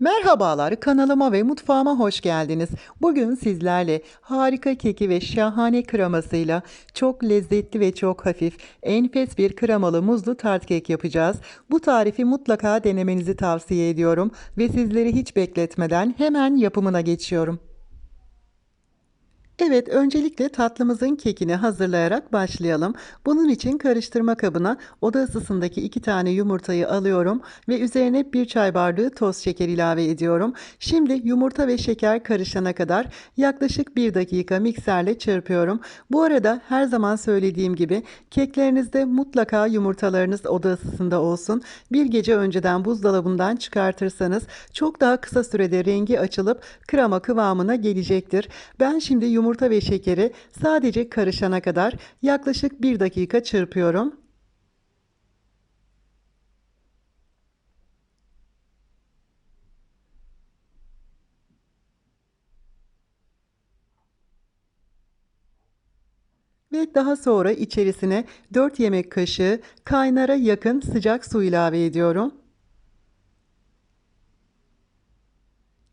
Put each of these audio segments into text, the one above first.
Merhabalar, kanalıma ve mutfağıma hoş geldiniz. Bugün sizlerle harika keki ve şahane kremasıyla çok lezzetli ve çok hafif, enfes bir kremalı muzlu tart kek yapacağız. Bu tarifi mutlaka denemenizi tavsiye ediyorum ve sizleri hiç bekletmeden hemen yapımına geçiyorum. Evet, öncelikle tatlımızın kekini hazırlayarak başlayalım. Bunun için karıştırma kabına oda ısısındaki iki tane yumurtayı alıyorum ve üzerine bir çay bardağı toz şeker ilave ediyorum. Şimdi yumurta ve şeker karışana kadar yaklaşık bir dakika mikserle çırpıyorum. Bu arada her zaman söylediğim gibi keklerinizde mutlaka yumurtalarınız oda ısısında olsun. Bir gece önceden buzdolabından çıkartırsanız çok daha kısa sürede rengi açılıp krema kıvamına gelecektir. Ben şimdi yumurta yumurta ve şekeri sadece karışana kadar yaklaşık 1 dakika çırpıyorum. Ve daha sonra içerisine 4 yemek kaşığı kaynara yakın sıcak su ilave ediyorum.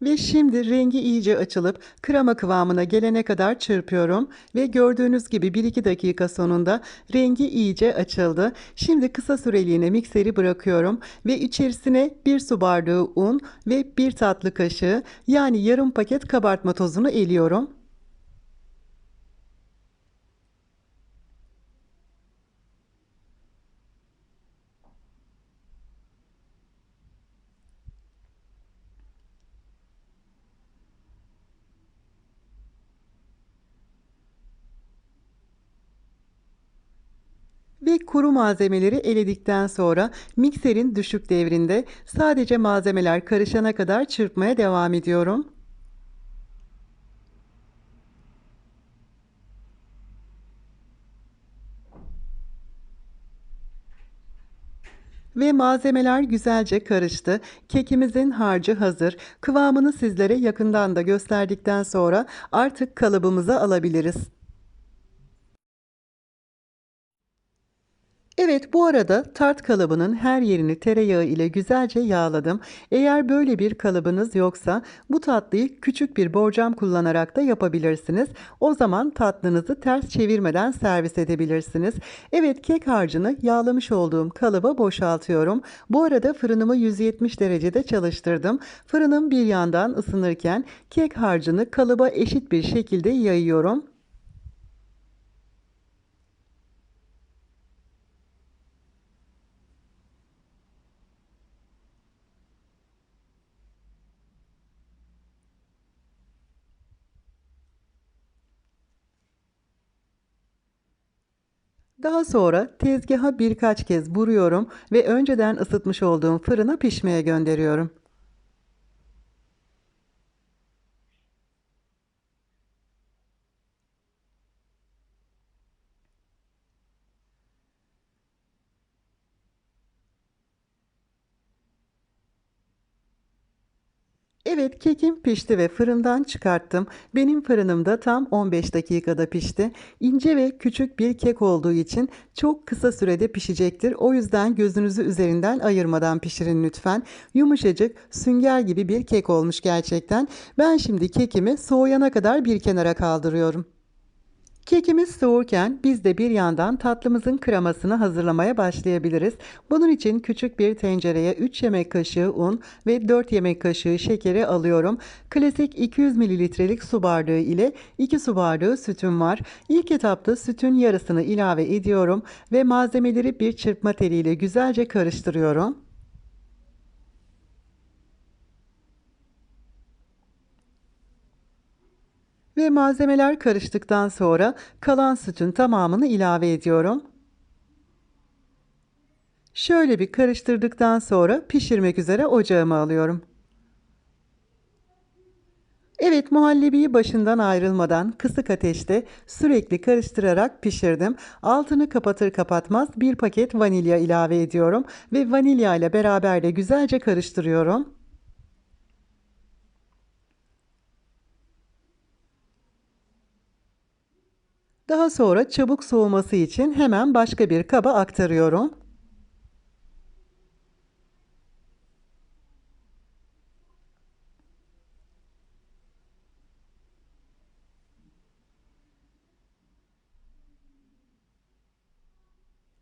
Ve şimdi rengi iyice açılıp krema kıvamına gelene kadar çırpıyorum ve gördüğünüz gibi 1-2 dakika sonunda rengi iyice açıldı. Şimdi kısa süreliğine mikseri bırakıyorum ve içerisine 1 su bardağı un ve 1 tatlı kaşığı yani yarım paket kabartma tozunu eliyorum. Ve kuru malzemeleri eledikten sonra mikserin düşük devrinde sadece malzemeler karışana kadar çırpmaya devam ediyorum. Ve malzemeler güzelce karıştı. Kekimizin harcı hazır. Kıvamını sizlere yakından da gösterdikten sonra artık kalıbımıza alabiliriz. Evet bu arada tart kalıbının her yerini tereyağı ile güzelce yağladım. Eğer böyle bir kalıbınız yoksa bu tatlıyı küçük bir borcam kullanarak da yapabilirsiniz. O zaman tatlınızı ters çevirmeden servis edebilirsiniz. Evet kek harcını yağlamış olduğum kalıba boşaltıyorum. Bu arada fırınımı 170 derecede çalıştırdım. Fırınım bir yandan ısınırken kek harcını kalıba eşit bir şekilde yayıyorum. Daha sonra tezgaha birkaç kez vuruyorum ve önceden ısıtmış olduğum fırına pişmeye gönderiyorum. Evet kekim pişti ve fırından çıkarttım. Benim fırınımda tam 15 dakikada pişti. İnce ve küçük bir kek olduğu için çok kısa sürede pişecektir. O yüzden gözünüzü üzerinden ayırmadan pişirin lütfen. Yumuşacık, sünger gibi bir kek olmuş gerçekten. Ben şimdi kekimi soğuyana kadar bir kenara kaldırıyorum. Kekimiz soğurken biz de bir yandan tatlımızın kremasını hazırlamaya başlayabiliriz. Bunun için küçük bir tencereye 3 yemek kaşığı un ve 4 yemek kaşığı şekeri alıyorum. Klasik 200 mililitrelik su bardağı ile 2 su bardağı sütüm var. İlk etapta sütün yarısını ilave ediyorum ve malzemeleri bir çırpma teliyle güzelce karıştırıyorum. Ve malzemeler karıştıktan sonra kalan sütün tamamını ilave ediyorum. Şöyle bir karıştırdıktan sonra pişirmek üzere ocağıma alıyorum. Evet muhallebiyi başından ayrılmadan kısık ateşte sürekli karıştırarak pişirdim. Altını kapatır kapatmaz bir paket vanilya ilave ediyorum ve vanilya ile beraber de güzelce karıştırıyorum. Daha sonra çabuk soğuması için hemen başka bir kaba aktarıyorum.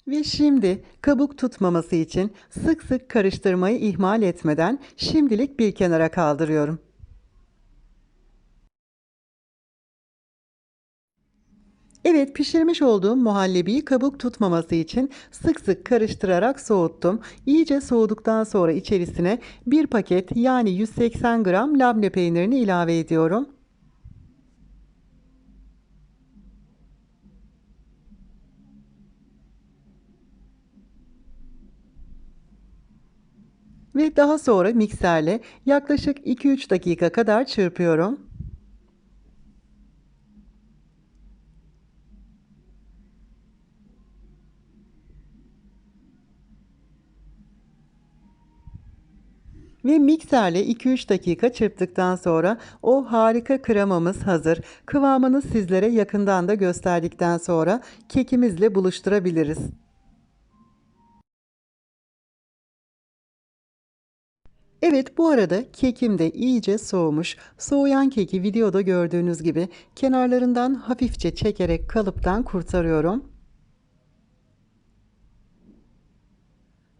Ve şimdi kabuk tutmaması için sık sık karıştırmayı ihmal etmeden şimdilik bir kenara kaldırıyorum. Evet pişirmiş olduğum muhallebiyi kabuk tutmaması için sık sık karıştırarak soğuttum. İyice soğuduktan sonra içerisine bir paket yani 180 gram labne peynirini ilave ediyorum. Ve daha sonra mikserle yaklaşık 2-3 dakika kadar çırpıyorum. Ve mikserle 2-3 dakika çırptıktan sonra o harika kremamız hazır. Kıvamını sizlere yakından da gösterdikten sonra kekimizle buluşturabiliriz. Evet bu arada kekim de iyice soğumuş. Soğuyan keki videoda gördüğünüz gibi kenarlarından hafifçe çekerek kalıptan kurtarıyorum.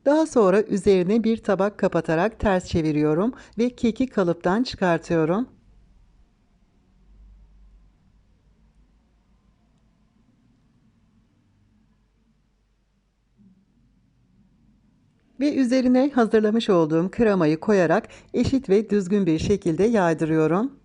Daha sonra üzerine bir tabak kapatarak ters çeviriyorum ve keki kalıptan çıkartıyorum. Ve üzerine hazırlamış olduğum kremayı koyarak eşit ve düzgün bir şekilde yaydırıyorum.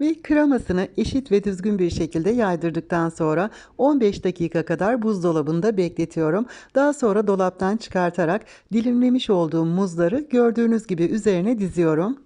Ve kremasını eşit ve düzgün bir şekilde yaydırdıktan sonra 15 dakika kadar buzdolabında bekletiyorum. Daha sonra dolaptan çıkartarak dilimlemiş olduğum muzları gördüğünüz gibi üzerine diziyorum.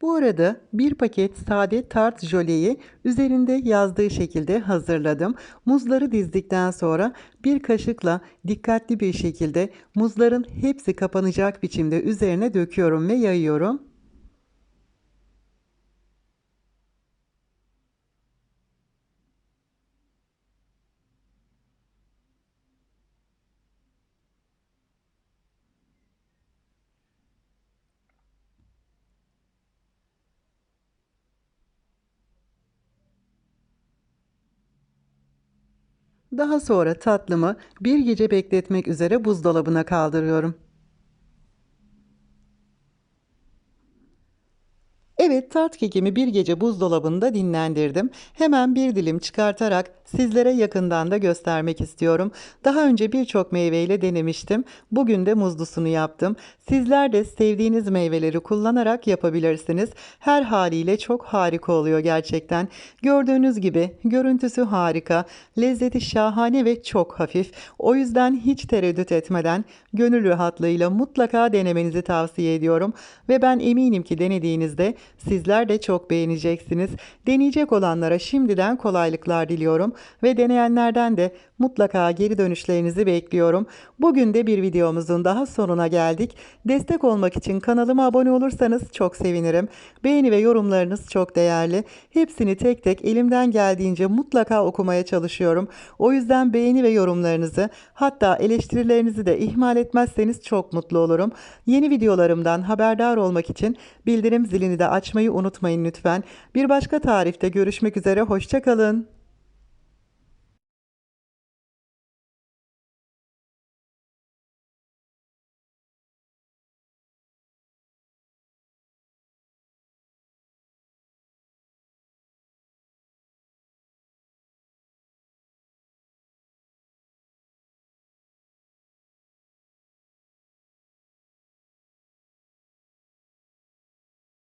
Bu arada bir paket sade tart jöleyi üzerinde yazdığı şekilde hazırladım. Muzları dizdikten sonra bir kaşıkla dikkatli bir şekilde muzların hepsi kapanacak biçimde üzerine döküyorum ve yayıyorum. Daha sonra tatlımı bir gece bekletmek üzere buzdolabına kaldırıyorum. Evet, tart kekimi bir gece buzdolabında dinlendirdim. Hemen bir dilim çıkartarak sizlere yakından da göstermek istiyorum. Daha önce birçok meyveyle denemiştim. Bugün de muzlusunu yaptım. Sizler de sevdiğiniz meyveleri kullanarak yapabilirsiniz. Her haliyle çok harika oluyor gerçekten. Gördüğünüz gibi görüntüsü harika, lezzeti şahane ve çok hafif. O yüzden hiç tereddüt etmeden gönül rahatlığıyla mutlaka denemenizi tavsiye ediyorum. Ve ben eminim ki denediğinizde Sizler de çok beğeneceksiniz. Deneyecek olanlara şimdiden kolaylıklar diliyorum ve deneyenlerden de mutlaka geri dönüşlerinizi bekliyorum. Bugün de bir videomuzun daha sonuna geldik. Destek olmak için kanalıma abone olursanız çok sevinirim. Beğeni ve yorumlarınız çok değerli. Hepsini tek tek elimden geldiğince mutlaka okumaya çalışıyorum. O yüzden beğeni ve yorumlarınızı hatta eleştirilerinizi de ihmal etmezseniz çok mutlu olurum. Yeni videolarımdan haberdar olmak için bildirim zilini de açmayı unutmayın lütfen. Bir başka tarifte görüşmek üzere hoşçakalın.